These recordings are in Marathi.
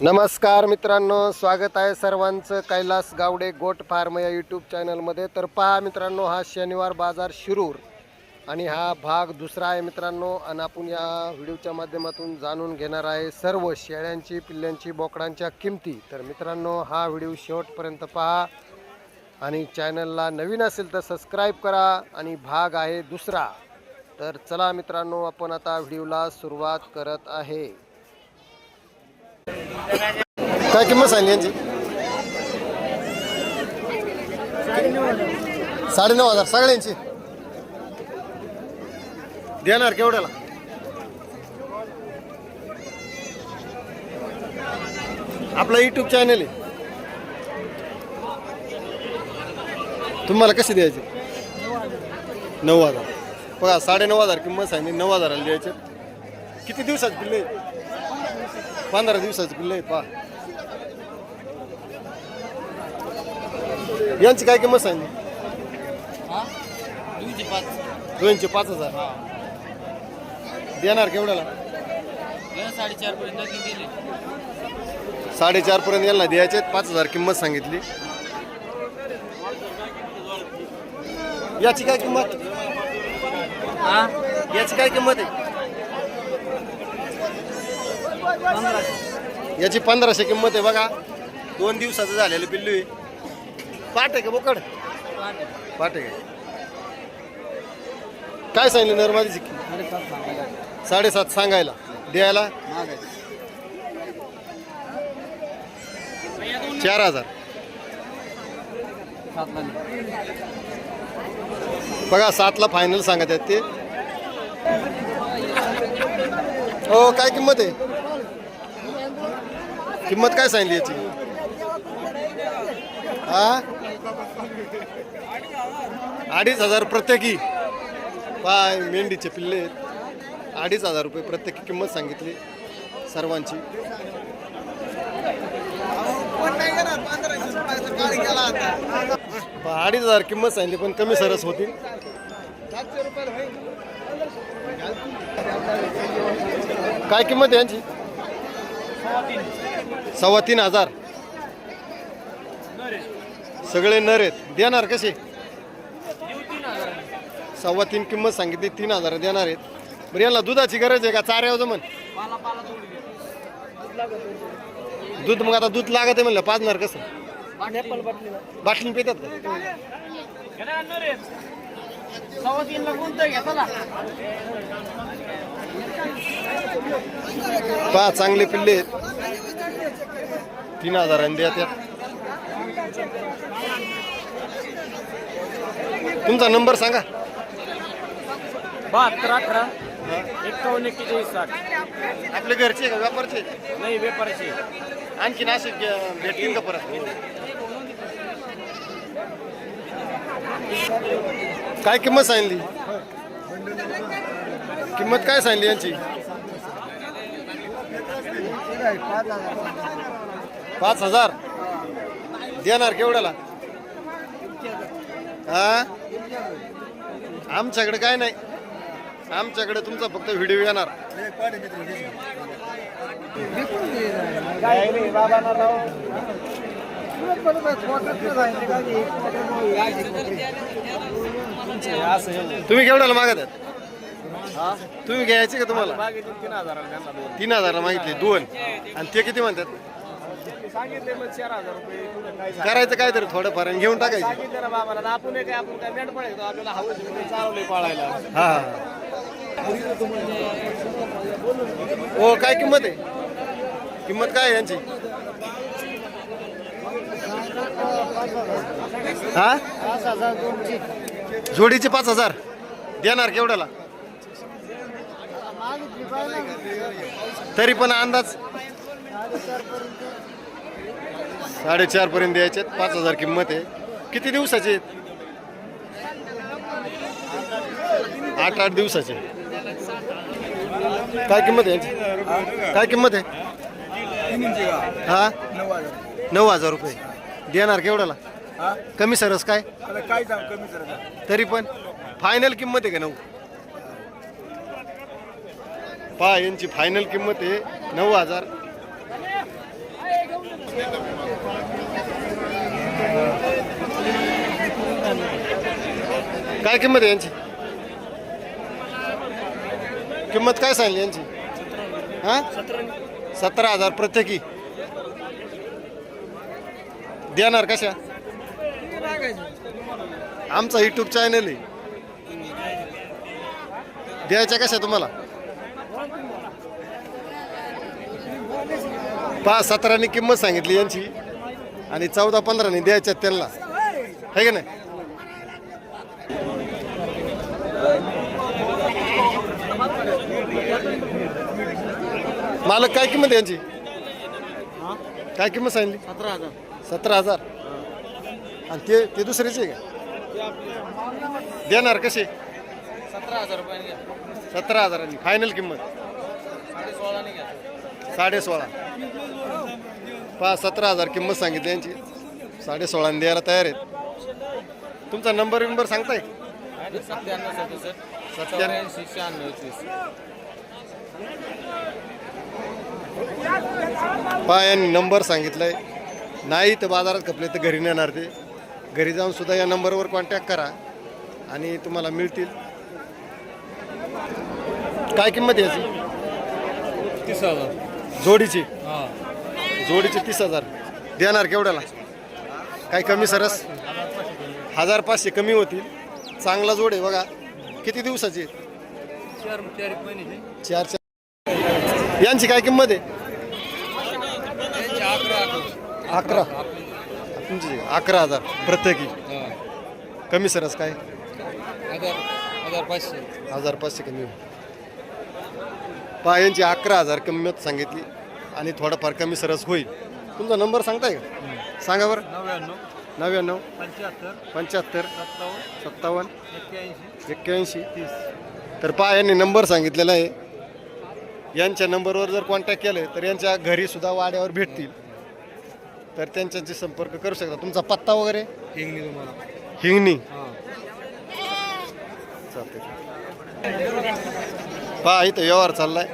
नमस्कार मित्रांनो स्वागत आहे सर्वांचं. कैलास गावडे गोट फार्म या यूट्यूब चॅनलमध्ये तर पहा मित्रांनो हा शनिवार बाजार शिरूर आणि हा भाग दुसरा आहे मित्रांनो. आणि आपण या व्हिडिओच्या माध्यमातून जाणून घेणार आहे सर्व शेळ्यांची पिल्ल्यांची बोकडांच्या किमती. तर मित्रांनो हा व्हिडिओ शेवटपर्यंत पहा. आणि चॅनलला नवीन असेल तर सबस्क्राईब करा आणि भाग आहे दुसरा. तर चला मित्रांनो आपण आता व्हिडिओला सुरुवात करत आहे. काय किंमत सांगली यांची? साडेनऊ हजार. सगळ्यांची देणार केवढ्याला? आपला युट्यूब चॅनल आहे. तुम्हाला कशी द्यायची? नऊ हजार. बघा साडे नऊ हजार किंमत सांगली नऊ हजाराला द्यायचे. किती दिवसात पिल्ले पंधरा दिवसाचे पिल्ले आहेत पहा. यांची काय किंमत सांगितली दोनशे पाच. हजार. देणार केवढ्याला? साडेचार पर्यंत साडेचार पर्यंत यांना द्यायचे आहेत, पाच हजार किंमत सांगितली. याची काय किंमत? याची काय किंमत आहे? याची पंधराशे किंमत आहे बघा. दोन दिवसाचं झालेलं पिल्लू आहे. पाट आहे का बोकड? पाठ आहे. काय सांगितलं नर्मादीची किंमत साडेसात सांगायला. द्यायला? चार हजार. बघा सातला फायनल सांगत आहेत ते. हो काय किंमत आहे? किंमत काय सांगली याची? हा? अडीच हजार प्रत्येकी. पाय मेंढीचे पिल्ले. आहेत अडीच हजार रुपये प्रत्येकी किंमत सांगितली सर्वांची. अडीच हजार किंमत सांगितली पण कमी सरस होती काय किंमत यांची? सव्वा तीन हजार. सगळे नर आहेत. देणार कसे? सव्वा तीन किंमत सांगितली तीन हजार देणार आहेत. बरं यांना दुधाची गरज आहे का? चाऱ्यावर जमन? दूध मग आता दूध लागत आहे म्हणलं पाजणार कसं? बाटली पितात का? सव्वा तीनला कोणतं घेतला पहा चांगले पिल्ले आहेत. तीन हजारांनी द्या त्या तुमचा नंबर सांगा. बहात्तर अठरा एकावन्न एक्केचाळीस साठ. आपले घरचे का व्यापारचे? नाही व्यापाराची. आणखी नाशिक भेटतील का परत? काय किंमत सांगली? किंमत काय सांगली यांची? पाच हजार. देणार केवढ्याला हा? आमच्याकडे काय नाही. आमच्याकडे तुमचा फक्त व्हिडिओ येणार. तुम्ही केवढ्याला मागत तुम्ही घ्यायचे का तुम्हाला? तीन हजाराला मागितले दोन. आणि ते किती म्हणतात? करायचं काय तरी थोडंफार घेऊन टाकायचं. आपण हा. हो काय किंमत आहे? किंमत काय आहे यांची? हा? जोडीचे पाच हजार. देणार केवढ्याला तरी पण अंदाज? साडेचार पर्यंत द्यायचे पाच हजार किंमत आहे. किती दिवसाचे आहेत? आठ आठ दिवसाचे. काय किंमत आहे? काय किंमत आहे? हा? नऊ हजार रुपये. देणार केवढ्याला कमी सरस काय? काय कमी जरा तरी पण फायनल किंमत आहे का नऊ? पहा यांची फायनल किंमत आहे नऊ हजार. काय किंमत आहे यांची? किंमत काय सांगली यांची? हा? सतरा हजार प्रत्येकी. देणार कशा? आमचा युट्यूब चॅनल आहे. द्यायच्या कशा तुम्हाला? पाच सतराने किंमत सांगितली यांची. आणि चौदा पंधराने द्यायच्या त्यांना. आहे का नाही? मालक काय किंमत यांची? काय किंमत सांगितली? सतरा हजार. सतरा हजार. आणि ते ते दुसरेच आहे का? देणार कसे? सतरा हजार सतरा हजारांनी. फायनल किंमत. साडे सोळा. पाच सतरा हजार किंमत सांगितली यांची. साडे सोळाने द्यायला तयार आहेत. तुमचा नंबर विंबर सांगताय? चौऱ्याऐंशी शहाण्णव पा यांनी नंबर सांगितलाय. नाही तर बाजारात खपले तर घरी नेणार ते. घरी जाऊन सुद्धा या नंबरवर कॉन्टॅक्ट करा आणि तुम्हाला मिळतील. काय किंमत आहे याची? तीस हजार. जोडीची? हा. जोडीचे तीस हजार. देणार केवढ्याला? काय कमी सरस? हजार पाचशे कमी होतील. चांगला जोड आहे बघा. किती दिवसाची? चार चार एक महिन्याचे. चार चार यांची काय किंमत आहे त्यांचे अकरा अकरा. तुमची अकरा हजार. प्रत्येकी. कमी सरस काय? हजार हजार पाचशे. हजार पाचशे कमी. होईल पहा यांची अकरा हजार किंमत सांगितली आणि थोडंफार कमी सरस होईल. तुमचा नंबर सांगताय का? सांगा बरं. नव्याण्णव. नव्याण्णव. पंच्याहत्तर. पंच्याहत्तर. सत्तावन्न. सत्तावन्न. एक्क्याऐंशी. एक्क्याऐंशी. तीस. तर पहा यांनी नंबर सांगितलेला आहे. यांच्या नंबरवर जर कॉन्टॅक्ट केलं तर यांच्या घरी सुद्धा वाड्यावर भेटतील. तर त्यांच्याशी संपर्क करू शकता. तुमचा पत्ता वगैरे? हिंगणी तुम्हाला. हिंगणी? हा. चालते पहा इथं व्यवहार चाललाय.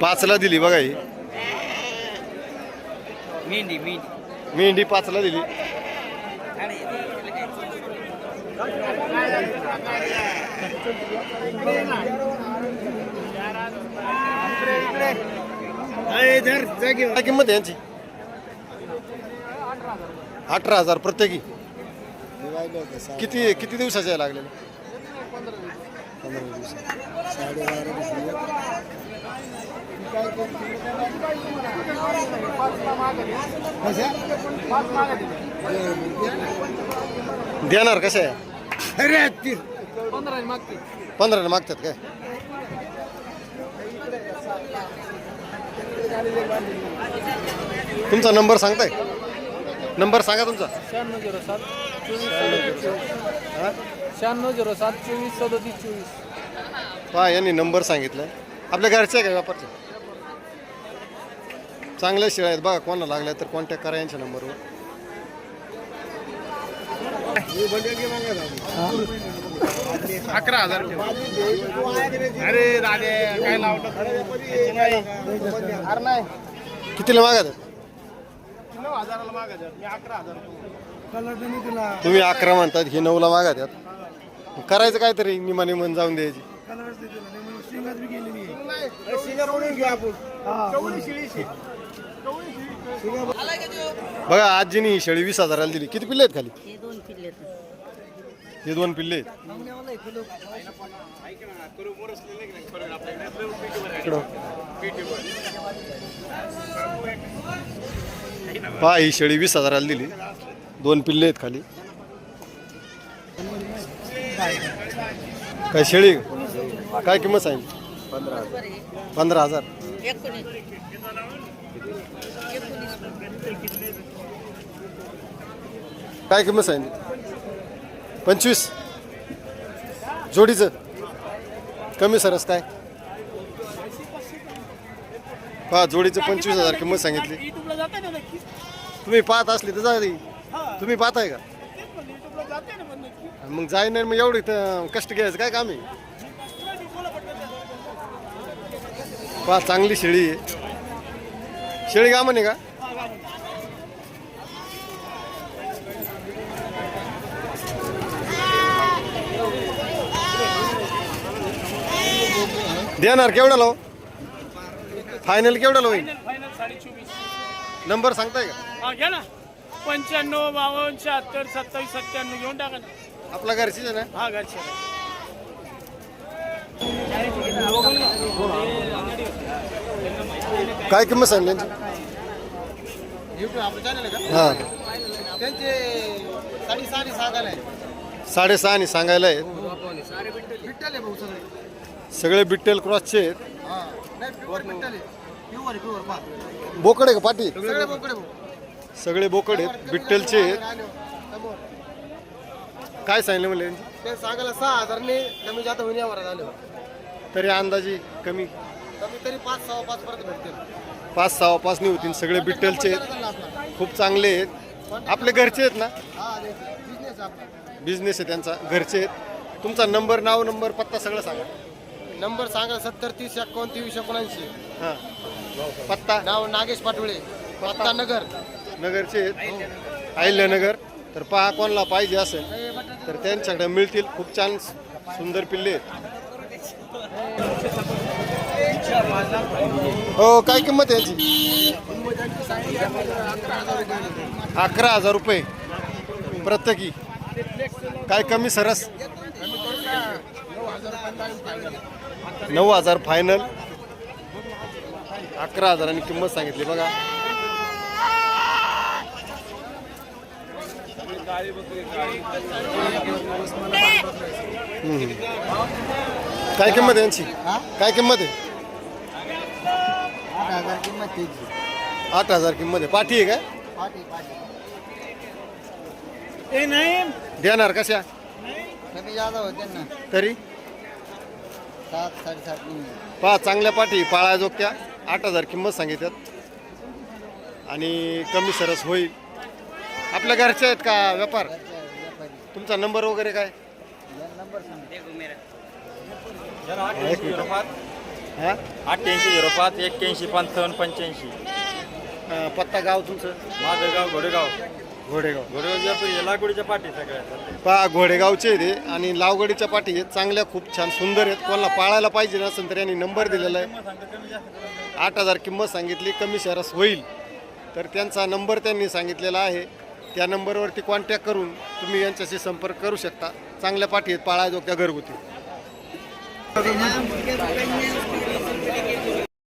पाचला दिली बघा ही. मेंढी मेंढी मेंढी पाचला दिली. काय किंमत आहे यांची? अठरा हजार प्रत्येकी. किती किती दिवसाचे आहे लागलेले? पंधरा दिवस देणार कसे आहे? पंधरा पंधरा मागतात काय? तुमचा नंबर सांगताय? नंबर सांगा तुमचा. शहाण्णव झिरो सात चोवीस हा? शहाण्णव झिरो सात चोवीस सदतीस चोवीस. पहा यांनी नंबर सांगितलाय आपल्या घरचे आहे का व्यापारचे चांगल्या शिळा आहेत. बघा कोणाला लागल्या तर कॉन्टॅक्ट करा यांच्या नंबरवर. अकरा हजार अरे दादे काय लावतात अरे नाही. कितीला मागत? हजाराला मागायचं मी अकरा हजार तुम्ही अकरा म्हणतात हे नऊला मागत करायचं काहीतरी निमा निमन जाऊन द्यायची. बघा आजीनी ही शेळी वीस हजाराला दिली. किती पिल्ले आहेत खाली? हे दोन पिल्ले आहेत. पहा ही शेळी वीस हजाराला दिली. दोन पिल्ले आहेत खाली. काय शेळी? काय किंमत सांगितली? पंधरा हजार. काय किंमत सांगितली? पंचवीस. जोडीचं. कमी सरस काय? पहा जोडीचं पंचवीस हजार किंमत सांगितली. तुम्ही पाहत असली तर जा तुम्ही तुम्ही पाहताय का? मग जाईन मग एवढी कष्ट घ्यायचं काय काम आहे? पहा चांगली शेळी आहे. शेळी का म्हणे का? देणार केवढा लाव फायनल केवढा होईल? फायनल साडे चोवीस नंबर सांगताय का? हा घ्या ना. पंच्याण्णव बावन्न शहात्तर सत्तावीस सत्त्याण्णव घेऊन टाका ना. आपला घरचीच आहे? ना हा घरचे. काय किंमत सांगली यांची? युट्यूब आपलं चॅनल आहे का? हा. त्यांचे साडेसहा सांगायला साडेसहा आणि सांगायला आहे. भाऊ सगळे. सगळे बिट्टेल क्रॉसचे आहेत. बोकड का पाठी सगळे बोकडे भाऊ सगळे बोकड आहेत बिट्टेलचे आहेत. काय सांगितलं म्हणले? ते सांगायला सहा हजारने कमी जाता होईन यावर आले तरी अंदाजे कमी. कमी तरी पाच सहा पाच पर्यंत भेटतील. पाच सहा पाच नाही होतील. सगळे बिट्टेलचे आहेत. खूप चांगले आहेत. आपले घरचे आहेत ना? हा बिझनेस आहे त्यांचा. घरचे आहेत. तुमचा नंबर नाव नंबर पत्ता सगळं सांगा. नंबर सांगा सत्तर तीस एकावन्न तेवीस एकोणऐंशी. हां. पत्ता. नाव नागेश पाटोळे. पत्ता. नगर. नगरचे आहेत. अहिल्यानगर. तर पहा कोणाला पाहिजे असेल तर त्यांच्याकडे मिळतील. खूप छान सुंदर पिल्ले आहेत. हो काय किंमत आहे याची? अकरा हजार रुपये. प्रत्येकी. काय कमी सरस? नऊ हजार फायनल अकरा हजारांनी किंमत सांगितली बघा. काय किंमत आहे यांची? काय किंमत आहे? आठ हजार किंमत त्याची आठ हजार किंमत आहे. पाठी आहे काय? पाठी पाठी. ते नाही. देणार कशा? कमी जादा होते ना. तरी? सात साडेसात पहा चांगल्या पाठी पाळा जोगत्या आठ हजार किंमत सांगितल्यात. आणि कमी सरस होईल. आपल्या घरचे आहेत का व्यापार? तुमचा नंबर वगैरे काय? एक मिनिट. हा? अठ्ठ्याऐंशी झिरो पाच एक्क्याऐंशी पंचावन्न पंच्याऐंशी. अं, पत्ता गाव तुमचं? माझं गाव घोडेगाव. घोडेगाव. पाठी सगळ्या पहा घोडेगावचे ते. आणि लावगडीच्या पाठी आहेत. चांगल्या खूप छान सुंदर आहेत. कोणाला पाळायला पाहिजे नसेल तर यांनी नंबर दिलेला आहे. आठ हजार किंमत सांगितली. कमी शरस होईल. तर त्यांचा नंबर त्यांनी सांगितलेला आहे. त्या नंबरवरती कॉन्टॅक्ट करून तुम्ही यांच्याशी संपर्क करू शकता. चांगल्या पाठी आहेत. पाळायजोगत्या घरगुती.